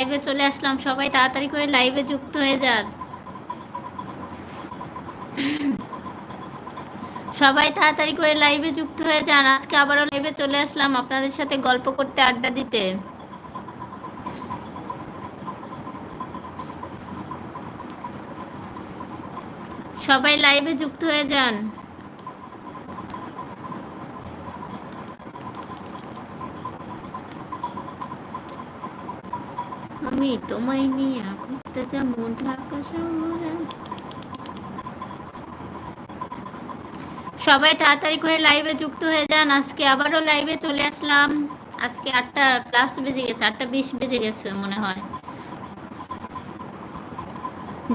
লাইভে চলে আসলাম। সবাই তাড়াতাড়ি করে লাইভে যুক্ত হয়ে যান। সবাই তাড়াতাড়ি করে লাইভে যুক্ত হয়ে যান। আজকে আবারও লাইভে চলে আসলাম আপনাদের সাথে গল্প করতে আড্ডা দিতে। সবাই লাইভে যুক্ত হয়ে যান। আমি তোমায় নিয়ে ঘুরতে যাব ঢাকা শহরে। সবাই তাড়াতাড়ি করে লাইভে যুক্ত হয়ে যান। আজকে আবারও লাইভে চলে আসলাম। আজকে আটটা প্লাস বেজে গেছে, আটটা বিশ বেজে গেছে মনে হয়।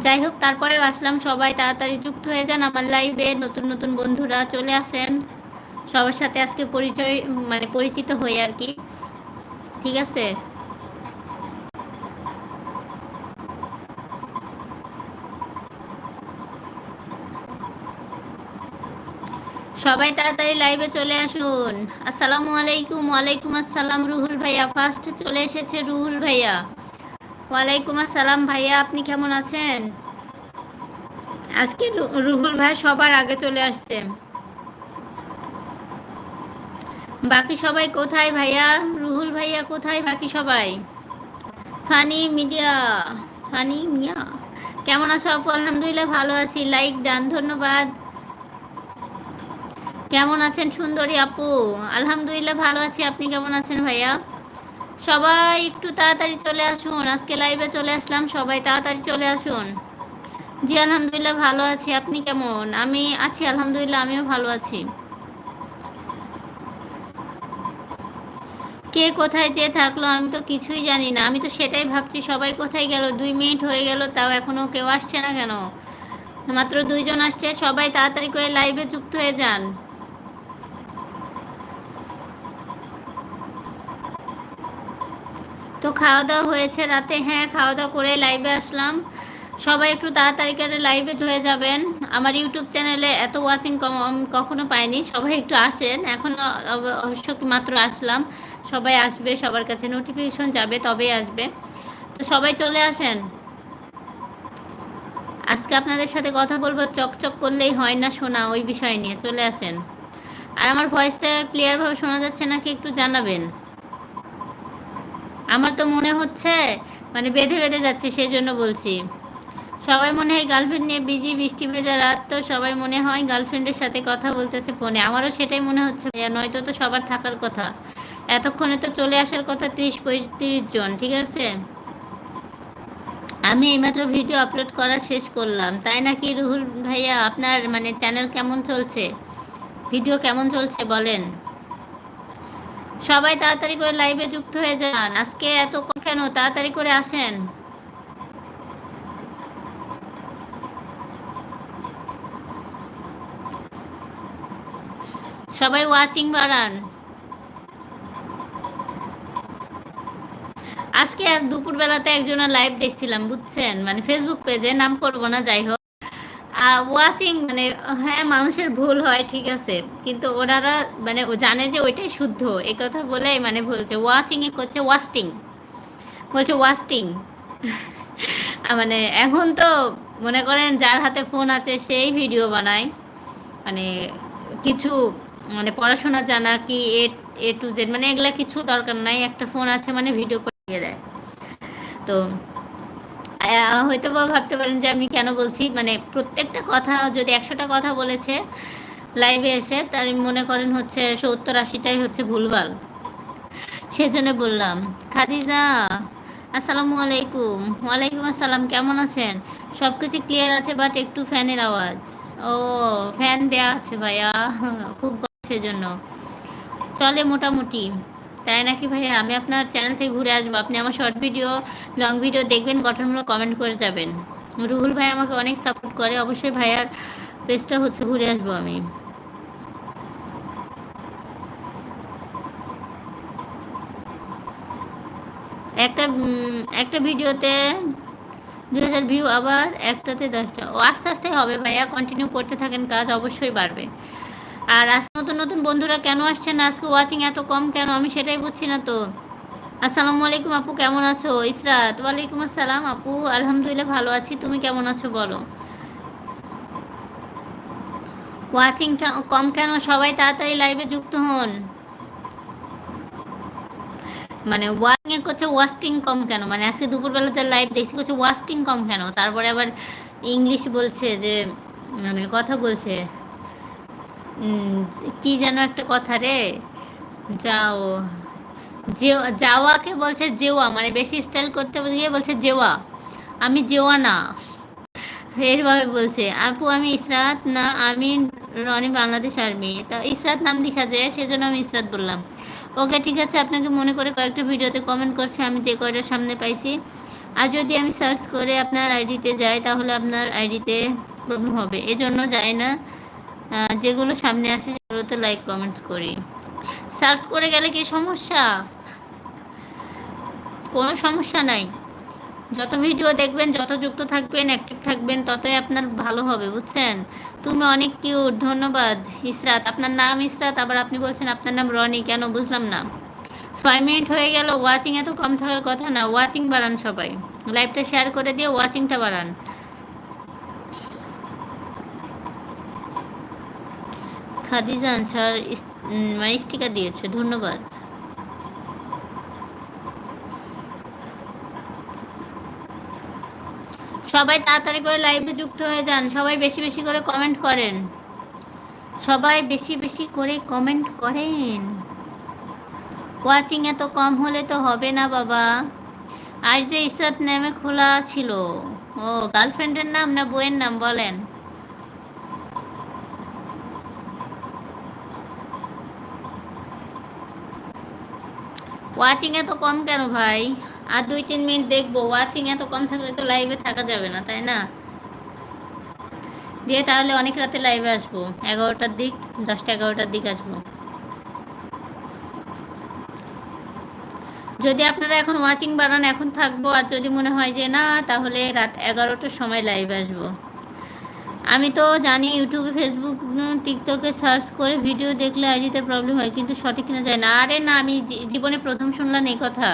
যাই হোক, তারপরেও আসলাম সবাই, তাড়াতাড়ি যুক্ত হয়ে যান আমার লাইভে নতুন নতুন বন্ধুরা চলে আসেন। সবার সাথে আজকে পরিচয় মানে পরিচিত হই আর কি। ঠিক আছে? সবাই তাড়াতাড়ি লাইভে চলে আসুন। আসসালামু আলাইকুম, ওয়ালাইকুম আসসালাম রুহুল ভাইয়া। ফার্স্ট চলে এসেছে রুহুল ভাইয়া। ওয়ালাইকুম আসসালাম ভাইয়া, আপনি কেমন আছেন? আজকে রুহুল ভাই সবার আগে চলে আসছে। বাকি সবাই কোথায় ভাইয়া? রুহুল ভাইয়া কোথায়? বাকি সবাই? ফানি মিডিয়া, ফানি মিয়া। কেমন আছো আপু? আলহামদুলিল্লাহ ভালো আছি। লাইক ডান, ধন্যবাদ। কেমন আছেন সুন্দরী আপু? আলহামদুলিল্লাহ ভালো আছি। আপনি কেমন আছেন ভাইয়া? সবাই একটু তাড়াতাড়ি চলে আসুন। আজকে লাইভে চলে আসলাম। সবাই তাড়াতাড়ি চলে আসুন। জি, আলহামদুলিল্লাহ ভালো আছি। আপনি কেমন? আমি আছি, আলহামদুলিল্লাহ, আমিও ভালো আছি। কে কোথায় যে থাকল আমি তো কিছুই জানি না। আমি তো সেটাই ভাবছি, সবাই কোথায় গেল? দুই মিনিট হয়ে গেল, তাও এখনও কেউ আসছে না কেন? মাত্র দুইজন আসছে। সবাই তাড়াতাড়ি করে লাইভে যুক্ত হয়ে যান। তো খাওয়া দাওয়া হয়েছে রাতে। হ্যাঁ খাওয়া দাওয়া করে লাইভে আসলাম। সবাই একটু তাড়াতাড়ি করে লাইভে হয়ে যাবেন। আমার ইউটিউব চ্যানেলে এত ওয়াচিং কম কখনো পাইনি। সবাই একটু আসেন। এখন অব- অবশ্য মাত্র আসলাম। সবাই আসবে, সবার কাছে নোটিফিকেশন যাবে, তবেই আসবে। তো সবাই চলে আসেন। আজকে আপনাদের সাথে কথা বলব, চকচক করলেই হয় না শোনা, ওই বিষয় নিয়ে। চলে আসেন। আর আমার ভয়েসটা ক্লিয়ারভাবে শোনা যাচ্ছে নাকি একটু জানাবেন? আমার তো মনে হচ্ছে মানে বেঁধে বেঁধে যাচ্ছে সেই জন্য বলছি। সবাই মনে হয় গার্লফ্রেন্ড নিয়ে বিজি বৃষ্টি ভেজা রাত, তো সবাই মনে হয় গার্লফ্রেন্ডের সাথে কথা বলতেছে ফোনে আমারও সেটাই মনে হচ্ছে ভাইয়া, নয়তো তো সবার থাকার কথা। এতক্ষণে তো চলে আসার কথা ত্রিশ পঁয়ত্রিশ জন, ঠিক আছে? আমি এইমাত্র ভিডিও আপলোড করা শেষ করলাম। তাই নাকি রুহুল ভাইয়া, আপনার মানে চ্যানেল কেমন চলছে? ভিডিও কেমন চলছে বলেন। সবাই তাড়াতাড়ি করে লাইভে যুক্ত হয়ে যান। আজকে এত কেন? তাড়াতাড়ি করে আসেন। সবাই ওয়াচিং বাড়ান। আজকে আর দুপুরবেলাতে একজনের লাইভ দেখছিলাম, বুঝছেন? মানে ফেসবুক পেজে নাম করব না, যাই হোক। ওয়াচিং মানে হ্যাঁ মানুষের ভুল হয়, ঠিক আছে। কিন্তু ওনারা মানে ও জানে যে ওইটাই শুদ্ধ। এই কথা বলে মানে বলছে ওয়াচিং এ করছে ওয়াস্টিং বলছে ওয়াস্টিং মানে এখন তো মনে করেন, যার হাতে ফোন আছে, সেই ভিডিও বানায়। মানে কিছু মানে পড়াশোনা জানা কি এ এ টু জেড মানে এগুলা কিছু দরকার নাই। একটা ফোন আছে মানে ভিডিও করে দিয়ে। তো হয়তো বা ভাবতে পারেন যে আমি কেন বলছি মানে প্রত্যেকটা কথা যদি একশোটা কথা বলেছে লাইভে এসে তার মনে করেন হচ্ছে সত্তর আশিটাই হচ্ছে ভুলভাল। সেজন্য বললাম, খাদিজা, আসসালামু আলাইকুম। ওয়ালাইকুম আসসালাম, কেমন আছেন? সব কিছু ক্লিয়ার আছে বাট একটু ফ্যানের আওয়াজ। ও, ফ্যান দেয়া আছে ভাইয়া, খুব সেজন্য। চলে মোটামুটি। তাই নাকি ভাইয়া? আমি আপনার চ্যানেল থেকে ঘুরে আসব। আপনি আমার শর্ট ভিডিও লং ভিডিও দেখবেন, গঠনমূলক কমেন্ট করে যাবেন। রুহুল ভাই আমাকে অনেক সাপোর্ট করে। অবশ্যই ভাইয়ার পেজটা হচ্ছে ঘুরে আসব আমি। একটা একটা ভিডিওতে দুই হাজার ভিউ আবার একটাতে দশটা। ও আস্তে আস্তে হবে ভাইয়া। কন্টিনিউ করতে থাকেন, কাজ অবশ্যই বাড়বে। আর আজকে নতুন নতুন বন্ধুরা কেন আসছে না আজকে ওয়াচিং এত কম কেন? আমি সেটাই বুঝছি না তো। আসসালামু আলাইকুম আপু, কেমন আছো? ইসরাত, ওয়ালাইকুম আসসালাম আপু। আলহামদুলিল্লাহ ভালো আছি। তুমি কেমন আছো বলো? ওয়াচিং কম কেন? সবাই তাড়াতাড়ি লাইভে যুক্ত হন। মানে ওয়াচিং এ করছে ওয়াস্টিং কম কেন? মানে আজকে দুপুরবেলা যে লাইভ দেখছি, করছে ওয়াস্টিং কম কেন? তারপরে আবার ইংলিশ বলছে যে মানে কথা বলছে। কি যেন একটা কথা রে? যাও। যাওয়াকে বলছে জেওয়া মানে বেশি স্টাইল করতে গিয়ে বলছে জেওয়া। আমি জেওয়া না। এরভাবে বলছে, আপু, আমি ইসরাত না, আমি রনি বাংলাদেশ আর্মি। তা ইসরাত নাম লেখা যায়, সেজন্য আমি ইসরাত বললাম। ওকে, ঠিক আছে, আপনাকে মনে করে কয়েকটা ভিডিওতে কমেন্ট করছে, আমি যে কয়টার সামনে পাইছি। আর যদি আমি সার্চ করে আপনার আইডিতে যাই, তাহলে আপনার আইডিতে প্রবলেম হবে। এজন্য যাই না। যেগুলো সামনে আসে সেগুলোতে লাইক কমেন্ট করি। সার্চ করে গেলে কি সমস্যা? কোনো সমস্যা নাই। যত ভিডিও দেখবেন, যত যুক্ত থাকবেন অ্যাক্টিভ থাকবেন, ততই আপনার ভালো হবে, বুঝছেন? তুমি অনেক কিউট ধন্যবাদ। ইসরাত, আপনার নাম ইসরাত, আবার আপনি বলছেন আপনার নাম রনি, কেন বুঝলাম না। ছয় মিনিট হয়ে গেল ওয়াচিং এত কম থাকার কথা না ওয়াচিং বাড়ান সবাই। লাইভটা শেয়ার করে দিয়ে ওয়াচিংটা বাড়ান। খাদিজা আনসার মানে স্টিকার দিয়েছে, ধন্যবাদ। সবাই তাড়াতাড়ি করে লাইভে যুক্ত হয়ে যান, সবাই বেশি বেশি করে কমেন্ট করেন। সবাই বেশি বেশি করে কমেন্ট করেন। ওয়াচিং এত কম হলে তো হবে না বাবা। আজ যে ইসরাত নামে খোলা ছিল, ও গার্লফ্রেন্ডের নাম না বইয়ের নাম বলেন? ওয়াচিং এত কম কেন ভাই? আর দুই, তিন মিনিট দেখব। ওয়াচিং এত কম থাকলে তো লাইভে থাকা যাবে না, তাই না? দিয়ে তাহলে অনেক রাতে লাইভে আসব। এগারোটার দিক, দশটা এগারোটার দিক আসব। যদি আপনারা এখন ওয়াচিং বাড়ান এখন থাকব। আর যদি মনে হয় যে না, তাহলে রাত এগারোটার সময় লাইভে আসব। আমি তো জানি ইউটিউবে ফেসবুক টিকটকে সার্চ করে ভিডিও দেখলে আইডিতে প্রবলেম হয়, কিন্তু সঠিক কিনা যায় না। আরে না, আমি জীবনে প্রথম শুনলাম এই কথা।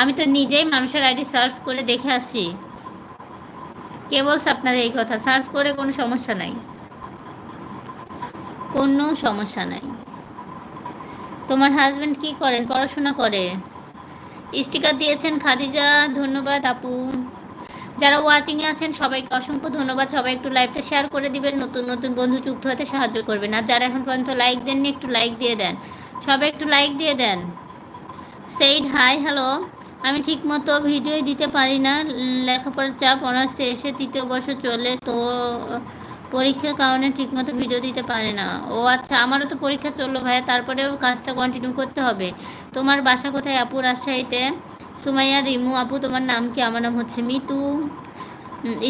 আমি তো নিজেই মানুষের আইডি সার্চ করে দেখে আসি কে বলছে আপনার এই কথা? সার্চ করে কোনো সমস্যা নাই। কোনো সমস্যা নাই। তোমার হাজব্যান্ড কি করেন? পড়াশোনা করে। স্টিকার দিয়েছেন খাদিজা, ধন্যবাদ আপু। যারা ওয়াচিংয়ে আছেন, সবাইকে অসংখ্য ধন্যবাদ। সবাই একটু লাইভটা শেয়ার করে দিবেন। নতুন নতুন বন্ধু যুক্ত হতে সাহায্য করবেন। আর যারা এখন পর্যন্ত লাইক দেননি, একটু লাইক দিয়ে দেন। সবাই একটু লাইক দিয়ে দেন। সেইড হাই হ্যালো আমি ঠিকমতো ভিডিও দিতে পারি না। লেখাপড়ার চাপ অনার্সে এসে তৃতীয় বর্ষ চলে, তো পরীক্ষার কারণে ঠিকমতো ভিডিও দিতে পারে না। ও আচ্ছা আমারও তো পরীক্ষা চলল ভাইয়া। তারপরেও কাজটা কন্টিনিউ করতে হবে। তোমার বাসা কোথায়? আপু রাজশাহীতে সুমাইয়া, রিমু, আপু, তোমার নাম কি? আমার নাম হচ্ছে মিতু।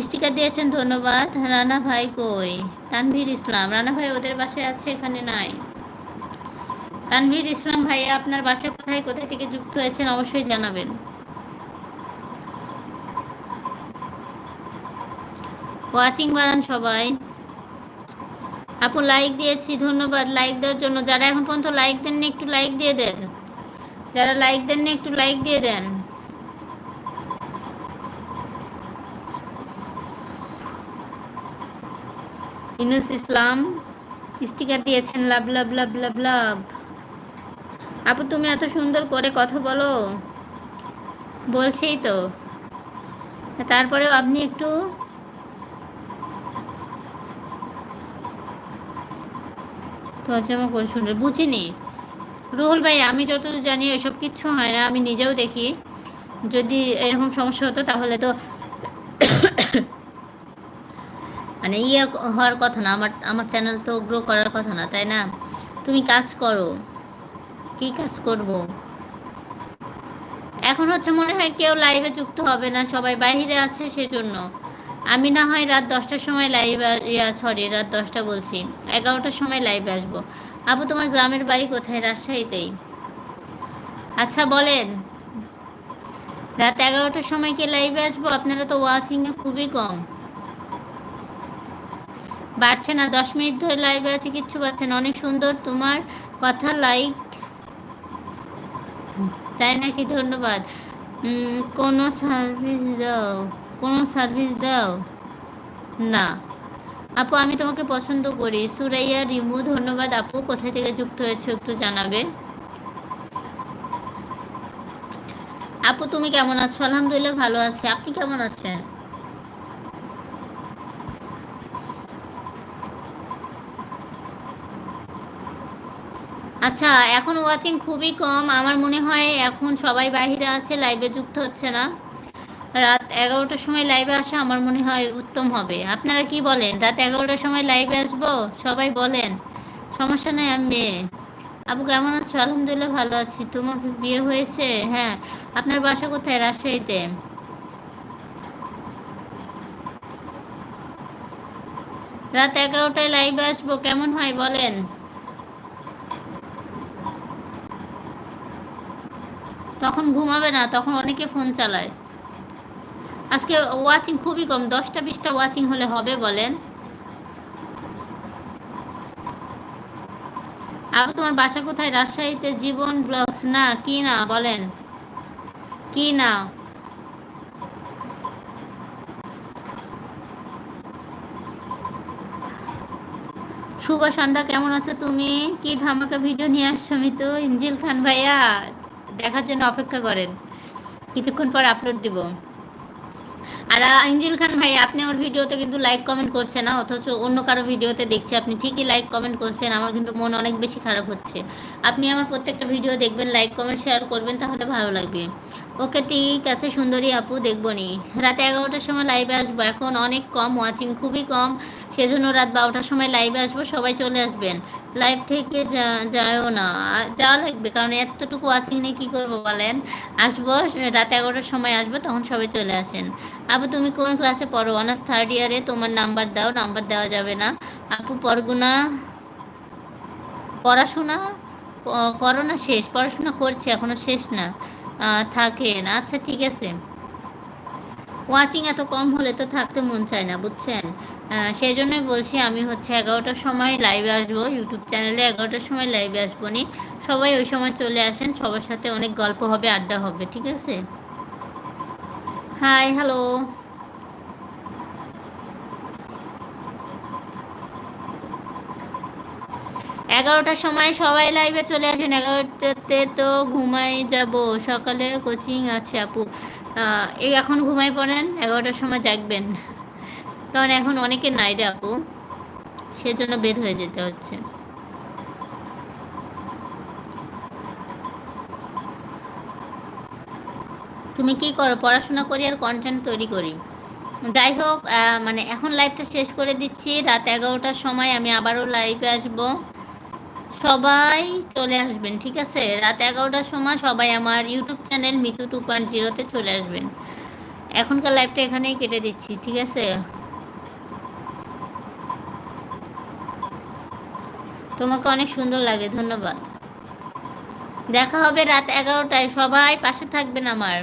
স্টিকার দিয়েছেন, ধন্যবাদ। রানা ভাই কই? তানভীর ইসলাম। রানা ভাই ওদের বাসায় আছে, এখানে নাই। তানভীর ইসলাম ভাইয়া, আপনার বাসা কোথায়? কোথায় থেকে যুক্ত হয়েছেন? অবশ্যই জানাবেন। ওয়াচিং বাড়ান সবাই। আপু লাইক দিয়েছি, ধন্যবাদ। লাইক দেওয়ার জন্য। যারা এখন পর্যন্ত লাইক দেননি, একটু লাইক দিয়ে দেন। যারা লাইক দেননি, একটু লাইক দিয়ে দেন। ইনুস ইসলাম, স্টিকার দিয়েছেন লাভ লাভ লাভ লাভ লাভ। আপু, তুমি এত সুন্দর করে কথা বলো। বলছেই তো। তারপরেও আপনি একটু করে বুঝিনি। রুহুল ভাই, আমি যতদূর জানি এসব কিচ্ছু হয় না, আমি নিজেও দেখি। যদি এরকম সমস্যা হতো তাহলে তো মানে ইয়ে হওয়ার কথা না, আমার আমার চ্যানেল তো গ্রো করার কথা না, তাই না? তুমি কাজ করো। কি কাজ করব? এখন হচ্ছে মনে হয় কেউ লাইভে যুক্ত হবে না, সবাই বাইরে আছে সেজন্য। আমি না হয় রাত দশটার সময় লাইভ ইয়া সরি রাত দশটা বলছি, এগারোটার সময় লাইভে আসব। আপু তোমার গ্রামের বাড়ি কোথায়? রাজশাহীতেই। আচ্ছা বলেন। রাত এগারোটার সময় কি লাইভে আসব? আপনারা তো ওয়াচিংয়ে খুবই কম। বাড়ছে না। দশ মিনিট ধরে লাইভে আছে, কিচ্ছু পাচ্ছে না। অনেক সুন্দর তোমার কথা লাইক তাই নাকি? ধন্যবাদ। কোনো সার্ভিস দাও, কোনো সার্ভিস দাও? না। আপু, আমি তোমাকে পছন্দ করি। সুরাইয়া, রিমু, ধন্যবাদ। আপু, কোথায় থেকে যুক্ত হয়েছে একটু জানাবে? আপু, তুমি কেমন আছো? আলহামদুলিল্লাহ, ভালো আছি। আপনি কেমন আছেন? আচ্ছা এখন ওয়াচিং খুবই কম। আমার মনে হয় এখন সবাই বাহিরে আছে লাইভে যুক্ত হচ্ছে না। রাত এগারোটার সময় লাইভে আসা আমার মনে হয় উত্তম হবে। আপনারা কি বলেন? রাত এগারোটার সময় লাইভে আসব? সবাই বলেন। সমস্যা নেই, আমি মেয়ে। আপু কেমন আছো? আলহামদুলিল্লাহ ভালো আছি। তোমার বিয়ে হয়েছে? হ্যাঁ। আপনার বাসা কোথায়? রাজশাহীতে। রাত এগারোটায় লাইভে আসব। কেমন হয় বলেন? তখন ঘুমাবে না, তখন অনেকে ফোন চালায়। আজকে ওয়াচিং খুবই কম, দশটা বিশটা ওয়াচিং হলে হবে বলেন। আর তোমার বাসা কোথায়? রাজশাহীতে জীবন ব্লগস না, কি না বলেন? কি না? শুভ সন্ধ্যা, কেমন আছো তুমি? কি ধামাকা ভিডিও নিয়ে আসছো আমি তো ইঞ্জিল খান ভাইয়া? দেখার জন্য অপেক্ষা করেন। কিছুক্ষণ পর আপলোড দিব। আর আহ, ইঞ্জিল খান ভাই আপনি আমার ভিডিওতে কিন্তু লাইক কমেন্ট করছেন না অথচ অন্য কারও ভিডিওতে দেখছি আপনি ঠিকই লাইক কমেন্ট করছেন আমার কিন্তু মন অনেক বেশি খারাপ হচ্ছে। আপনি আমার প্রত্যেকটা ভিডিও দেখবেন লাইক কমেন্ট শেয়ার করবেন তাহলে ভালো লাগবে। ওকে ঠিক আছে সুন্দরী আপু দেখবনি রাতে এগারোটার সময় লাইভে আসব এখন অনেক কম ওয়াচিং খুবই কম। সেজন্য রাত বারোটার সময় লাইভে আসব, সবাই চলে আসবেন। লাইভ থেকে যা- যায়ও না। যাওয়া লাগবে, কারণ এতটুকু ওয়াচিং নিয়ে কী করব বলেন? আসব, রাত এগারোটার সময় আসব, তখন সবাই চলে আসেন। আপু, তুমি কোন ক্লাসে পড়ো? অনার্স থার্ড ইয়ারে তোমার নাম্বার দাও নাম্বার দেওয়া যাবে না। আপু, পরগুনা, পড়াশোনা ক- করো না শেষ, পড়াশোনা করছি এখনও শেষ না। থাকেন। আচ্ছা ঠিক আছে। ওয়াচিং এত কম হলে তো থাকতে মন চায় না, বুঝছেন? সেই জন্যই বলছি আমি হচ্ছে এগারোটার সময় লাইভে আসব ইউটিউব চ্যানেলে এগারোটার সময় লাইভে আসব নি। সবাই ওই সময় চলে আসেন, সবার সাথে অনেক গল্প হবে, আড্ডা হবে, ঠিক আছে? হাই হ্যালো এগারোটার সময় সবাই লাইভে চলে আসেন, এগারোটাতে তো ঘুমাই যাব, সকালে কোচিং আছে আপু। এই এখন ঘুমাই পড়েন, এগারোটার সময় জাগবেন। কারণ এখন অনেকে নাই রে আপু, সেজন্য বের হয়ে যেতে হচ্ছে। তুমি কি করো, পড়াশোনা করি আর কন্টেন্ট তৈরি করি? যাই হোক মানে এখন লাইভটা শেষ করে দিচ্ছি, রাত এগারোটার সময় আমি আবারও লাইভে আসব। সবাই চলে আসবেন, ঠিক আছে? রাত এগারোটার সময় সবাই আমার YouTube channel Mitu two point জিরোতে চলে আসবেন। এখনকার লাইভটা এখানেই কেটে দিচ্ছি, ঠিক আছে? তোমাকে অনেক সুন্দর লাগে, ধন্যবাদ। দেখা হবে রাত এগারোটায়, সবাই পাশে থাকবেন আমার।